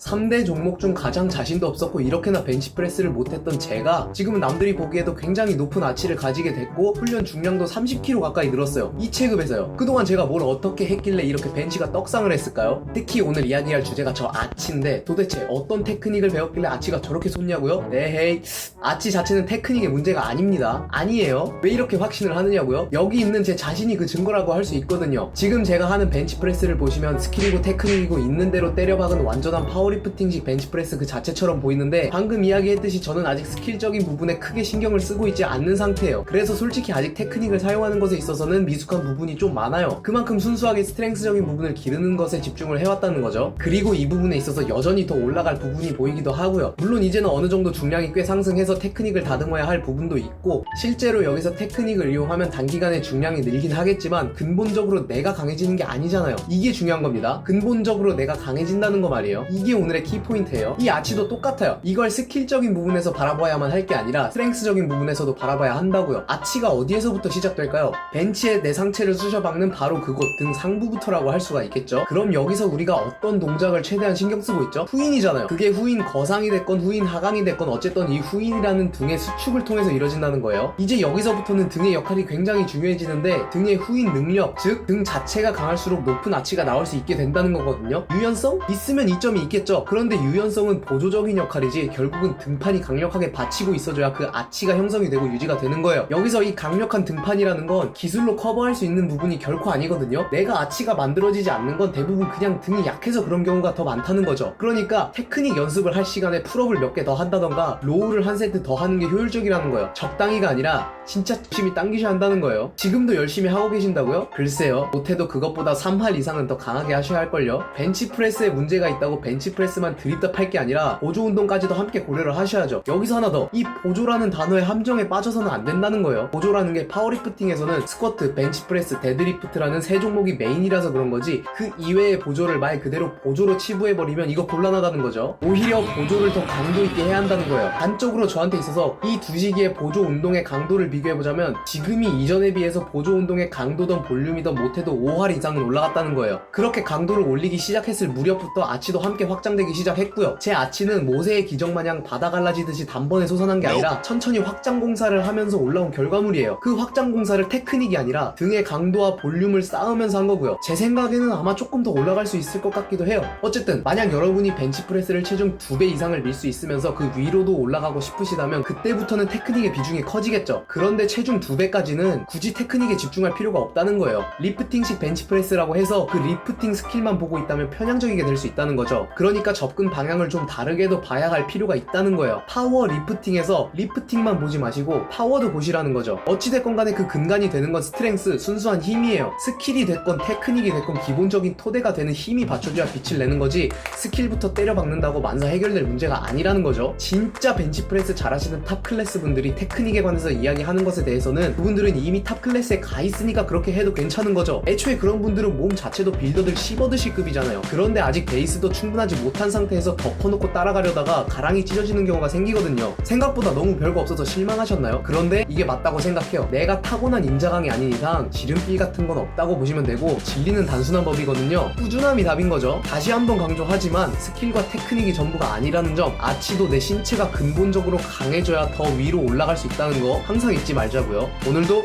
3대 종목 중 가장 자신도 없었고 이렇게나 벤치프레스를 못했던 제가 지금은 남들이 보기에도 굉장히 높은 아치를 가지게 됐고 훈련 중량도 30kg 가까이 늘었어요. 이 체급에서요. 그동안 제가 뭘 어떻게 했길래 이렇게 벤치가 떡상을 했을까요? 특히 오늘 이야기할 주제가 저 아치인데 도대체 어떤 테크닉을 배웠길래 아치가 저렇게 솟냐고요? 네 헤이 아치 자체는 테크닉의 문제가 아닙니다. 아니에요. 왜 이렇게 확신을 하느냐고요? 여기 있는 제 자신이 그 증거라고 할 수 있거든요. 지금 제가 하는 벤치프레스를 보시면 스킬이고 테크닉이고 있는 대로 때려박은 완전한 파워 리프팅식 벤치프레스 그 자체처럼 보이는데 방금 이야기했듯이 저는 아직 스킬적인 부분에 크게 신경을 쓰고 있지 않는 상태예요. 그래서 솔직히 아직 테크닉을 사용하는 것에 있어서는 미숙한 부분이 좀 많아요. 그만큼 순수하게 스트렝스적인 부분을 기르는 것에 집중을 해왔다는 거죠. 그리고 이 부분에 있어서 여전히 더 올라갈 부분이 보이기도 하고요. 물론 이제는 어느 정도 중량이 꽤 상승해서 테크닉을 다듬어야 할 부분도 있고 실제로 여기서 테크닉을 이용하면 단기간에 중량이 늘긴 하겠지만 근본적으로 내가 강해지는 게 아니잖아요. 이게 중요한 겁니다. 근본적으로 내가 강해진다는 거 말이에요. 이게 오늘의 키포인트예요. 이 아치도 똑같아요. 이걸 스킬적인 부분에서 바라봐야만 할 게 아니라 스트렝스적인 부분에서도 바라봐야 한다고요. 아치가 어디에서부터 시작될까요? 벤치에 내 상체를 쑤셔박는 바로 그곳 등 상부부터라고 할 수가 있겠죠. 그럼 여기서 우리가 어떤 동작을 최대한 신경 쓰고 있죠? 후인이잖아요. 그게 후인 거상이 됐건 후인 하강이 됐건 어쨌든 이 후인이라는 등의 수축을 통해서 이뤄진다는 거예요. 이제 여기서부터는 등의 역할이 굉장히 중요해지는데 등의 후인 능력, 즉 등 자체가 강할수록 높은 아치가 나올 수 있게 된다는 거거든요. 유연성? 있으면 이점이 있겠죠. 그런데 유연성은 보조적인 역할이지 결국은 등판이 강력하게 받치고 있어줘야 그 아치가 형성이 되고 유지가 되는 거예요. 여기서 이 강력한 등판이라는 건 기술로 커버할 수 있는 부분이 결코 아니거든요. 내가 아치가 만들어지지 않는 건 대부분 그냥 등이 약해서 그런 경우가 더 많다는 거죠. 그러니까 테크닉 연습을 할 시간에 풀업을 몇 개 더 한다던가 로우를 한 세트 더 하는 게 효율적이라는 거예요. 적당히가 아니라 진짜 열심히 당기셔야 한다는 거예요. 지금도 열심히 하고 계신다고요? 글쎄요. 못해도 그것보다 3할 이상은 더 강하게 하셔야 할걸요. 벤치프레스에 문제가 있다고 벤치 프레스만 드립답 할게 아니라 보조 운동까지도 함께 고려를 하셔야죠. 여기서 하나 더. 이 보조라는 단어의 함정에 빠져서는 안 된다는 거예요. 보조라는 게 파워리프팅에서는 스쿼트, 벤치프레스, 데드리프트라는 세 종목이 메인이라서 그런 거지 그 이외의 보조를 말 그대로 보조로 치부해버리면 이거 곤란하다는 거죠. 오히려 보조를 더 강도 있게 해야 한다는 거예요. 단적으로 저한테 있어서 이 두 시기의 보조 운동의 강도를 비교해보자면 지금이 이전에 비해서 보조 운동의 강도든 볼륨이든 못해도 5할 이상은 올라갔다는 거예요. 그렇게 강도를 올리기 시작했을 무렵부터 아치도 함께 확장 되기 시작했고요. 제 아치는 모세의 기적 마냥 바다 갈라지듯이 단번에 솟아난 게 아니라 천천히 확장 공사를 하면서 올라온 결과물이에요. 그 확장 공사를 테크닉이 아니라 등의 강도와 볼륨을 쌓으면서 한 거고요. 제 생각에는 아마 조금 더 올라갈 수 있을 것 같기도 해요. 어쨌든 만약 여러분이 벤치프레스를 체중 2배 이상을 밀 수 있으면서 그 위로도 올라가고 싶으시다면 그때부터는 테크닉의 비중이 커지겠죠. 그런데 체중 2배까지는 굳이 테크닉에 집중할 필요가 없다는 거예요. 리프팅식 벤치프레스라고 해서 그 리프팅 스킬만 보고 있다면 편향적이게 될 수 있다는 거죠. 그러니 까 접근 방향을 좀 다르게도 봐야 할 필요가 있다는 거예요. 파워 리프팅에서 리프팅만 보지 마시고 파워도 보시라는 거죠. 어찌됐건 간에 그 근간이 되는 건 스트렝스, 순수한 힘이에요. 스킬이 됐건 테크닉이 됐건 기본적인 토대가 되는 힘이 받쳐줘야 빛을 내는 거지 스킬부터 때려 박는다고 만사 해결될 문제가 아니라는 거죠. 진짜 벤치프레스 잘하시는 탑 클래스 분들이 테크닉에 관해서 이야기하는 것에 대해서는 그분들은 이미 탑 클래스에 가 있으니까 그렇게 해도 괜찮은 거죠. 애초에 그런 분들은 몸 자체도 빌더들 씹어드실 급이잖아요. 그런데 아직 베이스도 충분하지 못한 상태에서 덮어놓고 따라가려다가 가랑이 찢어지는 경우가 생기거든요. 생각보다 너무 별거 없어서 실망하셨나요? 그런데 이게 맞다고 생각해요. 내가 타고난 임자강이 아닌 이상 지름길 같은 건 없다고 보시면 되고 진리는 단순한 법이거든요. 꾸준함이 답인 거죠. 다시 한번 강조하지만 스킬과 테크닉이 전부가 아니라는 점 아치도 내 신체가 근본적으로 강해져야 더 위로 올라갈 수 있다는 거 항상 잊지 말자고요. 오늘도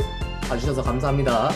봐주셔서 감사합니다.